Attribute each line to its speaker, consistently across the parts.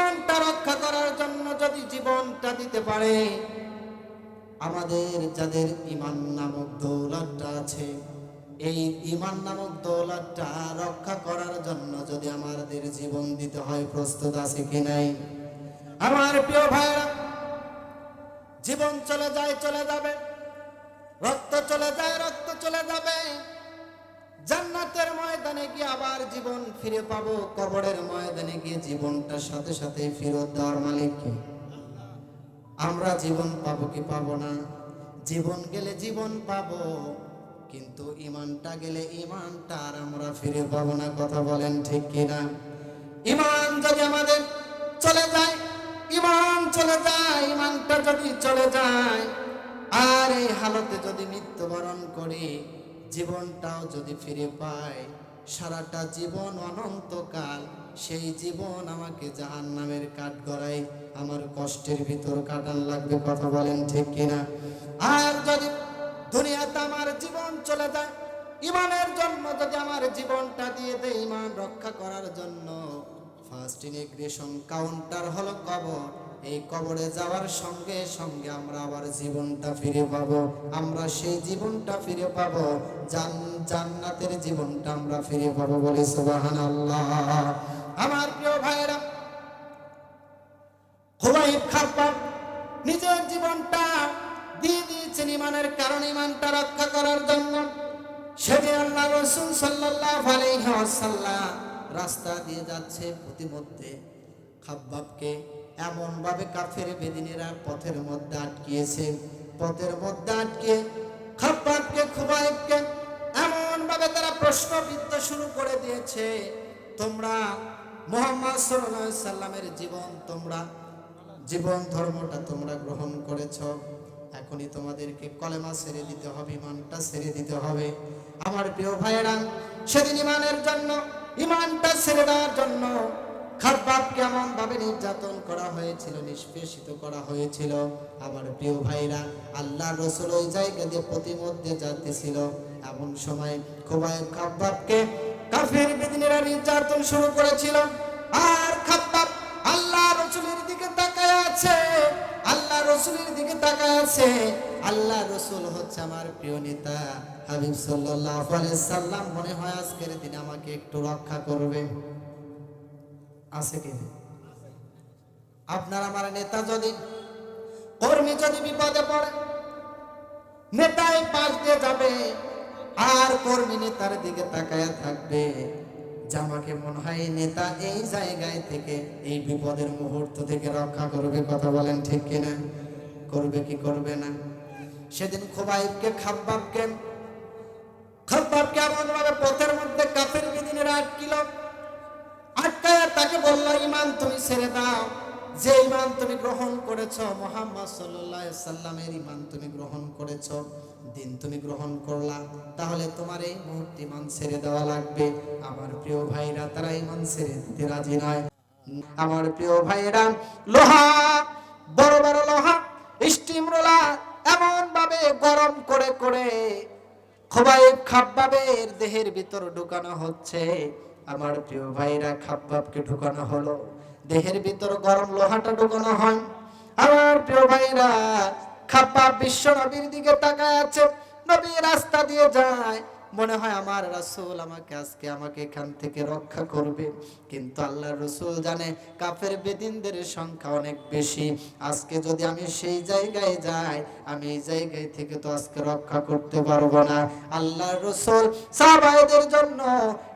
Speaker 1: ইমানটা রক্ষা করার জন্য যদি জীবনটা দিতে পারে, আমাদের যাদের ইমান নামক দৌলতটা আছে, এই ইমান নামক দৌলতটা রক্ষা করার জন্য যদি আমাদের জীবন দিতে হয়, প্রস্তুত আছে কি নাই? আমার প্রিয় ভাইরা জীবন চলে যায়, চলে যাবে, রক্ত চলে যায়, রক্ত চলে যাবে, জান্নাতের ময়দানে গিয়ে আবার জীবন ফিরে পাবো, কবরের ময়দানে গিয়ে জীবনটার সাথে সাথে ফেরত দেওয়ার মালিককে আমরা জীবন পাবো কি পাবো না? জীবন গেলে জীবন পাবো, কিন্তু ইমানটা গেলে ইমানটা আর আমরা ফিরে পাবো না, কথা বলেন ঠিক কিনা? ইমান যদি আমাদের চলে যায় ইমান চলে যায় ইমানটা যদি চলে যায়, আর এই হালতে যদি মৃত্যুবরণ করি, জীবনটাও যদি ফিরে পায় সারাটা জীবন অনন্তকাল সেই জীবন আমাকে জাহান নামের কাঠ গড়াই আমার কষ্টের ভিতর কাটান লাগবে কথা বলেন ঠিক কিনা? আর যদি দুনিয়াতে আমার জীবন চলে যায়, ইমানের জন্য যদি আমার জীবনটা দিয়ে দেয় ইমান রক্ষা করার জন্য ফার্স্ট ইমিগ্রেশন কাউন্টার হলো কবর। এই কবরে যাওয়ার সঙ্গে সঙ্গে আমরা আবার জীবনটা ফিরে পাবো। আমরা সেই জীবনটা ফিরে পাবো, জান, জান্নাতের জীবনটা আমরা ফিরে পাবো বলে সুবহানাল্লাহ। আমার প্রিয় ভাইরা খুবাইব খাব্বাব নিজের জীবনটা দিয়ে দিয়েছেন ইমানের কারণে ইমানটা রক্ষা করার জন্য সেদিন আল্লাহ রসুল সাল্লাল্লাহু আলাইহি রাস্তা দিয়ে যাচ্ছে। প্রতিমধ্যে খাব্বাবকে এমন ভাবে কাফের বেদিনেরা পথের মধ্যে আটকিয়েছে। পথের মধ্যে আটকে খাব্বাবকে খুবাইবকে এমন ভাবে তারা প্রশ্নবিদ্ধ শুরু করে দিয়েছে, তোমরা মোহাম্মদ সাল্লামের জীবন তোমরা, জীবন ধর্মটা তোমরা গ্রহণ করেছ। এখনই তোমাদেরকে কলেমা ছেড়ে দিতে হবে, ইমানটা ছেড়ে দিতে হবে। আমার প্রিয় ভাইয়েরা, সেদিন ইমানের জন্য, ইমানটা ছেড়ে দেওয়ার জন্য খাব্বাব কেমন ভাবে নির্যাতন করা হয়েছিল, নিষ্পেষিত করা হয়েছিল। আমার প্রিয় ভাইরা, আল্লাহ রসুল ওই জায়গা দিয়ে প্রতিমধ্যে যাতেছিল এমন সময় খুবাই খাব্বাবকে কাফের বেদিনেরা নির্যাতন শুরু করেছিল। আর খাব্বাব আল্লাহ রসুলের দিকে তাকায় আছে, আল্লাহ রসুলের দিকে তাকায় আছে। আল্লাহ রসুল হচ্ছে আমার প্রিয় নেতা। হাবিব আলাইহি সাল্লাম মনে হয় আজকের দিনে আমাকে একটু রক্ষা করবে। আছে কি আপনার আমার নেতা যদি, কর্মী যদি বিপদে পড়ে, নেতাই পাশ দিয়ে যাবে, আর কর্মী নেতার দিকে তাকায় থাকবে। যে আমাকে মনে হয় নেতা এই জায়গায় থেকে, এই বিপদের মুহূর্ত থেকে রক্ষা করবে, কথা বলেন ঠিক কিনা করবে কি করবে না? সেদিন খোবাইবকে, খাব্বাবকে খাব্বাবকে এমন পথের মধ্যে কাফের বিদিনের আটকিল আটকায় তাকে বলল ইমান তুমি ছেড়ে দাও। যে ইমান তুমি গ্রহণ করেছ, মোহাম্মদ আলাইহি সাল্লামের ইমান তুমি গ্রহণ করেছ, দিন তুমি গ্রহণ করলা। তাহলে তোমার এই মুহূর্তে ইমান ছেড়ে দেওয়া লাগবে। আমার প্রিয় ভাইরা, তারা ইমান ছেড়ে দিতে রাজি নয়। আমার প্রিয় ভাইরা, লোহা, বড় বড় লোহা, স্টিম রোলার এমন ভাবে গরম করে করে খোবাইব খাব্বাবের দেহের ভিতর ঢুকানো হচ্ছে। আমার প্রিয় ভাইরা খাব্বাবকে ঢুকানো হলো। দেহের ভিতর গরম লোহাটা ঢুকানো হয়। আমার প্রিয় ভাইরা, খাপ খাব্বাব বিশ্ব নবীর দিকে তাকায় আছে। নবী রাস্তা দিয়ে যায়। মনে হয় আমার রাসূল আমাকে আজকে আমাকে এখান থেকে রক্ষা করবে। কিন্তু আল্লাহর রসুল জানে কাফের বেদিনদের সংখ্যা অনেক বেশি। আজকে যদি আমি সেই জায়গায় যাই, আমি এই জায়গায় থেকে তো আজকে রক্ষা করতে পারব না। আল্লাহর রসুল সাহাবাইদের জন্য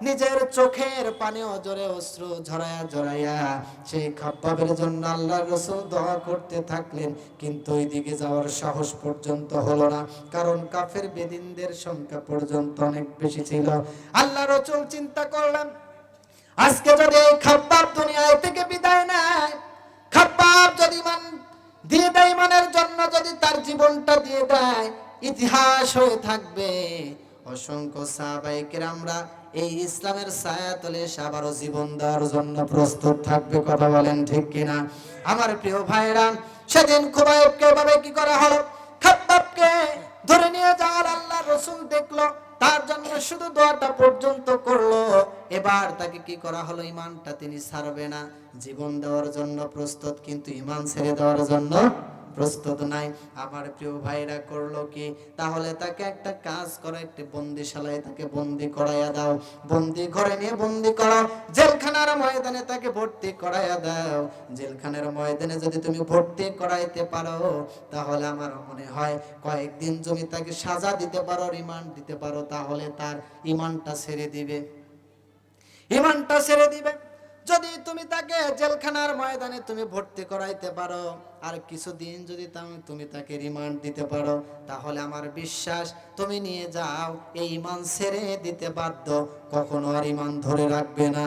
Speaker 1: নিজের চোখের পানি অজরে অস্ত্র ঝরায়া ঝরাইয়া সেই খাব্বাবের জন্য আল্লাহ রসুল দোয়া করতে থাকলেন। কিন্তু ওই দিকে যাওয়ার সাহস পর্যন্ত হলো না। কারণ কাফের বেদিনদের সংখ্যা পর্যন্ত অনেক বেশি ছিল। আল্লাহ রসুল চিন্তা করলেন, আজকে যদি এই খাব্বাব দুনিয়ায় থেকে বিদায় নেয় খাব্বাব যদি মান, দিয়ে দেয় ইমানের জন্য যদি তার জীবনটা দিয়ে দেয়, ইতিহাস হয়ে থাকবে। অসংখ্য সাহাবাই কেরামরা এই ইসলামের ছায়া তলে এসে আবারও জীবন দেওয়ার জন্য প্রস্তুত থাকবে, কথা বলেন ঠিক কিনা? আমার প্রিয় ভাইরা সেদিন খুবাইবকে এভাবে কি করা হলো? খাব্বাবকে ধরে নিয়ে যাওয়ার আল্লাহ রসুল দেখল তার জন্য শুধু দোয়াটা পর্যন্ত করল। এবার তাকে কি করা হলো? ইমানটা তিনি ছাড়বে না। জীবন দেওয়ার জন্য প্রস্তুত, কিন্তু ইমান ছেড়ে দেওয়ার জন্য প্রস্তুত নাই। আমার প্রিয় ভাইরা, করল কি? তাহলে তাকে একটা কাজ করো, একটি বন্দিশালায় তাকে বন্দি করাইয়া দাও। বন্দি ঘরে নিয়ে বন্দি করো। জেলখানার ময়দানে তাকে ভর্তি করাইয়া দাও। জেলখানার ময়দানে যদি তুমি ভর্তি করাইতে পারো, তাহলে আমার মনে হয় কয়েকদিন তুমি তাকে সাজা দিতে পারো, রিমান্ড দিতে পারো, তাহলে তার ইমানটা ছেড়ে দিবে। ইমানটা ছেড়ে দিবে। যদি তুমি তাকে জেলখানার ময়দানে তুমি ভর্তি করাইতে পারো, আর কিছুদিন যদি তুমি তাকে রিমান্ড দিতে পারো, তাহলে আমার বিশ্বাস তুমি নিয়ে যাও, এই ইমান ছেড়ে দিতে বাধ্য। কখনো আর ইমান ধরে রাখবে না।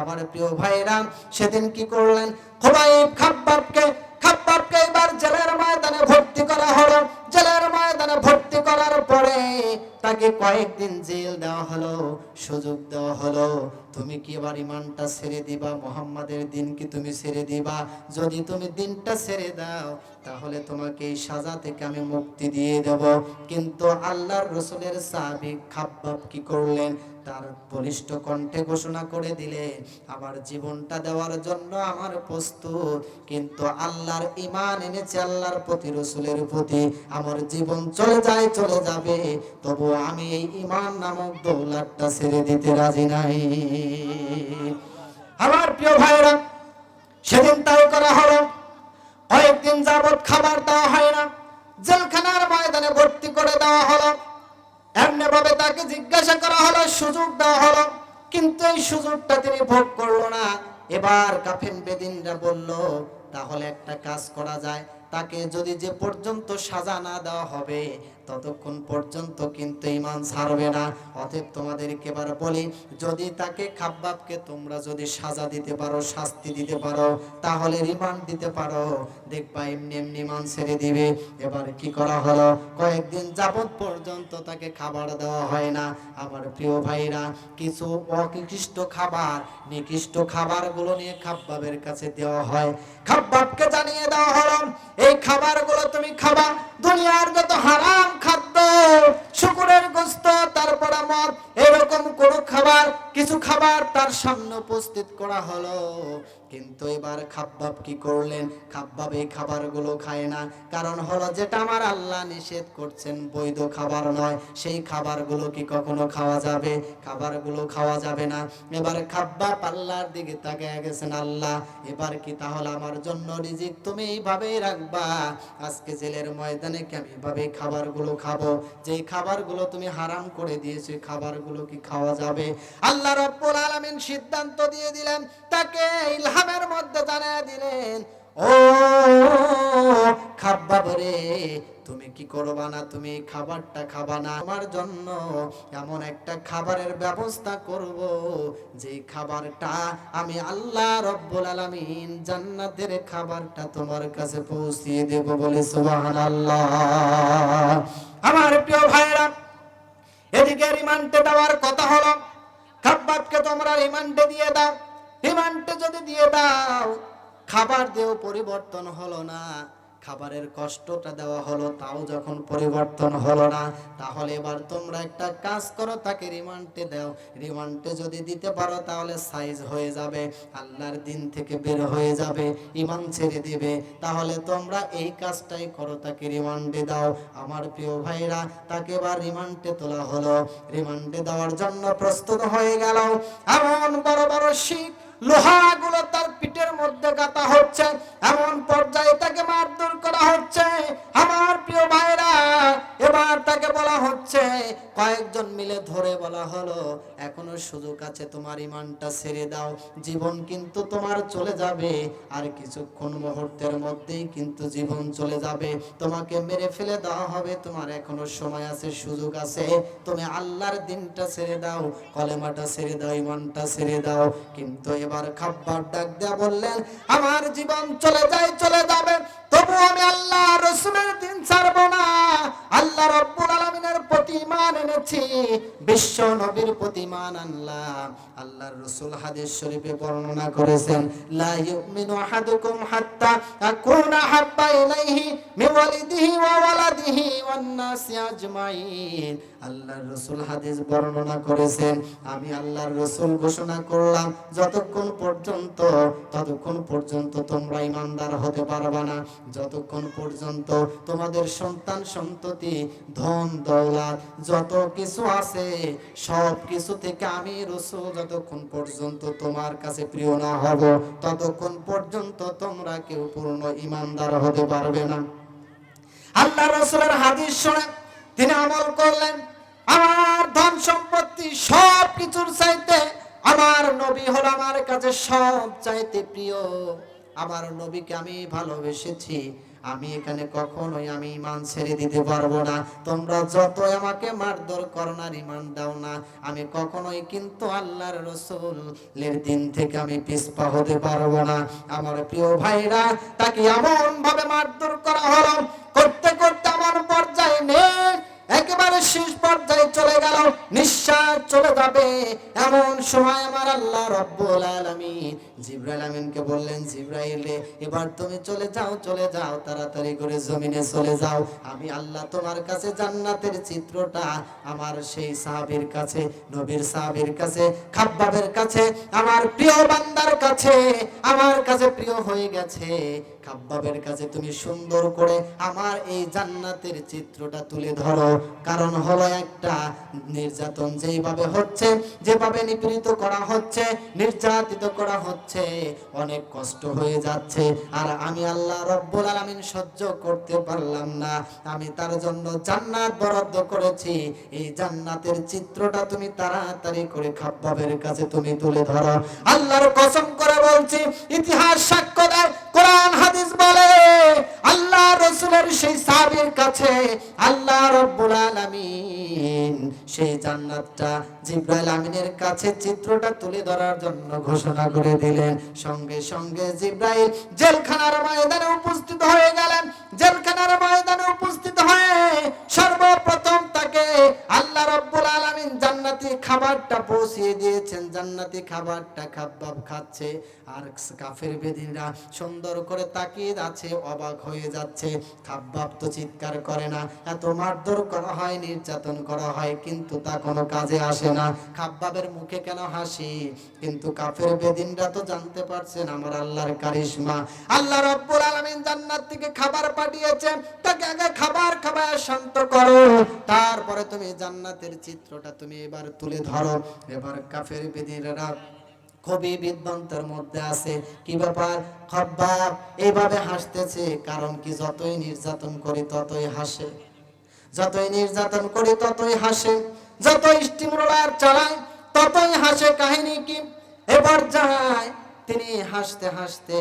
Speaker 1: আমার প্রিয় ভাইরা, সেদিন কি করলেন? খোবাইব খাব্বাবকে খাব্বাবকে এবার জেলের ময়দানে তাকে কয়েকদিন জেল দেওয়া হলো, সুযোগ দেওয়া হলো। তুমি কি এবার ইমানটা ছেড়ে দিবা? মোহাম্মদের দিন কি তুমি ছেড়ে দিবা? যদি তুমি দিনটা ছেড়ে দাও তাহলে তোমাকে এই সাজা থেকে আমি মুক্তি দিয়ে দেব। কিন্তু আল্লাহর রসুলের সাহাবি খাব্বাব কি করলেন? তার বলিষ্ঠ কণ্ঠে ঘোষণা করে দিলেন, আমার জীবনটা দেওয়ার জন্য আমার প্রস্তুত। কিন্তু আল্লাহর ইমান এনেছে আল্লাহর প্রতি, রসুলের প্রতি। আমার জীবন চলে যায়, চলে যাবে। তবু আমি এই ইমান নামক দৌলাটটা ছেড়ে দিতে রাজি নাই। আমার প্রিয় ভাইরা সেদিন তাই করা হলো। কয়েকদিন যাবত খাবার দেওয়া হয় না। জেলখানার ময়দানে ভর্তি করে দেওয়া হলো। এমনি ভাবে তাকে জিজ্ঞাসা করা হলো, সুযোগ দেওয়া হলো। কিন্তু এই সুযোগটা তিনি ভোগ করল না। এবার কাফেন বেদিনরা বলল, তাহলে একটা কাজ করা যায়। তাকে যদি যে পর্যন্ত সাজা না দেওয়া হবে ততক্ষণ পর্যন্ত কিন্তু ইমান ছাড়বে না। অতএব তোমাদেরকে এবার বলি, যদি তাকে খাব্বাবকে তোমরা যদি সাজা দিতে পারো, শাস্তি দিতে পারো, তাহলে রিমান্ড দিতে পারো। দেখবা এমনি এমনি ইমান ছেড়ে দিবে। এবার কি করা হলো? কয়েকদিন যাবত পর্যন্ত তাকে খাবার দেওয়া হয় না। আমার প্রিয় ভাইরা, কিছু অকৃষ্ট খাবার, নিকৃষ্ট খাবারগুলো নিয়ে খাব্বাবের কাছে দেওয়া হয়। খাব্বাবকে জানিয়ে দেওয়া হলো, এই খাবারগুলো তুমি খাবা, দুনিয়ার যত হারাম খাদ্য শুকুরের গোস্ত তারপর আমার এরকম কোন খাবার কিছু খাবার তার সামনে উপস্থিত করা হলো। কিন্তু এবার খাব্বাব কি করলেন? খাব্বাব এই খাবারগুলো খায় না। কারণ হলো যেটা আমার আল্লাহ নিষেধ করছেন, বৈধ খাবার নয়। সেই খাবারগুলো কি কখনো খাওয়া যাবে? খাবারগুলো খাওয়া যাবে না। এবার খাব্বাব আল্লাহর দিকে তাকিয়ে গেছেন, আল্লাহ, এবার কি তাহলে আমার জন্য রিজিক তুমি এইভাবেই রাখবা? আজকে জেলের ময়দানে কি আমি এইভাবে খাবারগুলো খাব? যেই খাবারগুলো তুমি হারাম করে দিয়েছ খাবারগুলো কি খাওয়া যাবে? আল্লাহ রব্বুল আলামিন সিদ্ধান্ত দিয়ে দিলেন, তাকে ইলহামের মধ্যে জানিয়ে দিলেন, ও তুমি কি করবা না? তুমি খাবারটা খাবা না। আমার জন্য এমন একটা খাবারের ব্যবস্থা করব, যে খাবারটা আমি আল্লাহ রব্বুল আলামিন জান্নাতের খাবারটা তোমার কাছে পৌঁছিয়ে দেব বলে সুবহানাল্লাহ। দাও। রিমান্ডে যদি দিয়ে দাও খাবার দিয়েও পরিবর্তন হলো না। খাবারের কষ্টটা দেওয়া হলো, তাও যখন পরিবর্তন হলো না, তাহলে এবার তোমরা একটা কাজ করো, তাকে রিমান্ডে দাও। রিমান্ডে যদি দিতে পারো, তাহলে সাইজ হয়ে যাবে, আল্লাহর দিন থেকে বের হয়ে যাবে ইমান ছেড়ে দিবে। তাহলে তোমরা এই কাজটাই করো, তাকে রিমান্ডে দাও। আমার প্রিয় ভাইরা, তাকে এবার রিমান্ডে তোলা হলো। রিমান্ডে দেওয়ার জন্য প্রস্তুত হয়ে গেল। এমন বড় বড় শিখ লোহাগুলো তার পিঠের মধ্যে গাতা হচ্ছে, এমন পর্যায়ে তাকে মারধর করা হচ্ছে। আমার প্রিয় ভাইরা এবার তাকে বলা হচ্ছে, কয়েকজন মিলে ধরে বলা হলো, এখনও সুযোগ আছে, তোমার ইমানটা ছেড়ে দাও। জীবন কিন্তু তোমার চলে যাবে, আর কিছুক্ষণ মুহূর্তের মধ্যেই কিন্তু জীবন চলে যাবে। তোমাকে মেরে ফেলে দেওয়া হবে, তোমার এখনও সময় আছে, সুযোগ আছে। তুমি আল্লাহর দিনটা ছেড়ে দাও, কলেমাটা ছেড়ে দাও, ইমানটা ছেড়ে দাও। কিন্তু এবার খাব্বার ডাক দেয়া বললেন, আমার জীবন চলে যায়, চলে যাবে। তবু আমি আল্লাহ রসুলের দিন ছাড়বো না। আল্লাহ রব্বুল আলমিনের প্রতি ইমান এনেছি। বিশ্ব নবীর প্রতি মান আনলাম। আল্লাহর রসুল হাদিস শরীফে বর্ণনা করেছেন, লা ইউমিনু আহাদুকুম হাত্তা আকুনা হাব্বা ইলাইহি মিন ওয়ালিদিহি ওয়া ওয়ালাদিহি ওয়ান নাসি আজমাইন। আল্লাহর রসুল হাদিস বর্ণনা করেছেন, আমি আল্লাহর রসুল ঘোষণা করলাম, যতক্ষণ পর্যন্ত, ততক্ষণ পর্যন্ত তোমরা ইমানদার হতে পারবা না, যতক্ষণ পর্যন্ত তোমাদের সন্তান সন্ততি, ধন দৌলত, যত কিছু আছে, সব কিছু থেকে আমি রসুল যতক্ষণ পর্যন্ত তোমার কাছে প্রিয় না হব, ততক্ষণ পর্যন্ত তোমরা কেউ পূর্ণ ইমানদার হতে পারবে না। আল্লাহ রসুলের হাদিস শুনে তিনি আমল করলেন। আমার ধন সম্পত্তি সব কিছুর চাইতে আমার নবী হল আমার কাছে সব চাইতে প্রিয়। আমার নবীকে আমি ভালোবেসেছি। আমি এখানে কখনোই আমি ইমান ছেড়ে দিতে পারব না। তোমরা যত আমাকে মারধর করো ইমান দাও না। আমি কখনোই কিন্তু আল্লাহর রসুলের দিন থেকে আমি পিছপা হতে পারব না। আমার প্রিয় ভাইরা, তাকে এমন ভাবে মারধর করা হলো, করতে করতে আমার পর্যায়ে নেই। একেবারে শেষ পর্যায়ে চলে গেল নিঃশ্বাস চলে যাবে এমন সময় আমার আল্লাহ রব্বুল আলামিন জিব্রাইল আমিনকে বললেন, জিব্রাইলে, এবার তুমি চলে যাও চলে যাও, তাড়াতাড়ি করে জমিনে চলে যাও। আমি আল্লাহ তোমার কাছে জান্নাতের চিত্রটা আমার সেই সাহাবীর কাছে, নবীর সাহাবীর কাছে, খাব্বাবের কাছে, আমার প্রিয় বান্দার কাছে, আমার কাছে প্রিয় হয়ে গেছে। খাব্বাবের কাছে তুমি সুন্দর করে আমার এই জান্নাতের চিত্রটা তুলে ধরো। কারণ হলো একটা নির্যাতন যেইভাবে হচ্ছে, যেভাবে নিপীড়িত করা হচ্ছে, নির্যাতিত করা হচ্ছে, অনেক কষ্ট হয়ে যাচ্ছে। আর আমি আল্লাহ রব্বুল আলামিন সহ্য করতে পারলাম না। আমি তার জন্য জান্নাত বরাদ্দ করেছি। এই জান্নাতের চিত্রটা তুমি তাড়াতাড়ি করে খাব্বাবের কাছে তুমি তুলে ধরো। আল্লাহর কসম করে বলছি, ইতিহাস সাক্ষ্য দেয়, কোরআন, হাদিস রসুলের সেই সাহাবীর কাছে আল্লাহ রব্বুল আলামিন সেই জান্নাতটা জিব্রাইল আমিনের কাছে চিত্রটা তুলে ধরার জন্য ঘোষণা করে দিলেন। সঙ্গে সঙ্গে জিব্রাইল জেলখানার ময়দানে উপস্থিত হয়ে গেলেন। জেলখানার ময়দানে উপস্থিত হয়ে সর্বপ্রথম তাকে আল্লাহ রব্বুল জান্নাতি খাবারটা পৌঁছিয়ে দিয়েছেন। জান্নাতি খাবারটা খাব্বাব খাচ্ছে। আর কাফের বেদিনরা সুন্দর করে তাকিয়ে আছে, অবাক হয়ে যাচ্ছে। খাব্বাব তো চিৎকার করে না, এত মারধর করা হয়, নির্যাতন করা হয়, কিন্তু তা কোনো কাজে আসে না। খাব্বাবের মুখে কেন হাসি? কিন্তু কাফের বেদিনরা তো জানতে পারছেন, আমার আল্লাহর কারিশমা। আল্লাহ রব্বুল আলামিন জান্নাত থেকে খাবার পাঠিয়েছে তাকে আগে খাবার খাবার শান্ত করো। তারপরে তুমি জান্নাতের চিত্রটা তুমি এবার তুলে ধরো। এবার কাফের বেদিনরা খুবই বিদ্বন্তের মধ্যে আছে। কি ব্যাপার? খব্বাব এইভাবে হাসতেছে, কারণ কি যতই নির্যাতন করি ততই হাসে। যতই নির্যাতন করি ততই হাসে। যতই স্টিমুলার চালায় ততই হাসে কাহিনী কি? এবার যায় তিনি হাসতে হাসতে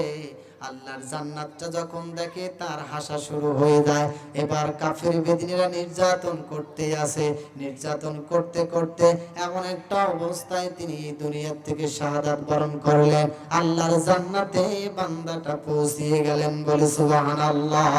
Speaker 1: আল্লাহর জান্নাতটা যখন দেখে তার হাসা শুরু হয়ে যায়। এবার কাফের বেদিনীরা নির্যাতন করতে আসে। নির্যাতন করতে করতে এমন একটা অবস্থায় তিনি দুনিয়ার থেকে শাহাদাত বরণ করলেন। আল্লাহর জান্নাতে বান্দাটা পৌঁছিয়ে গেলেন বলে সুবহানাল্লাহ।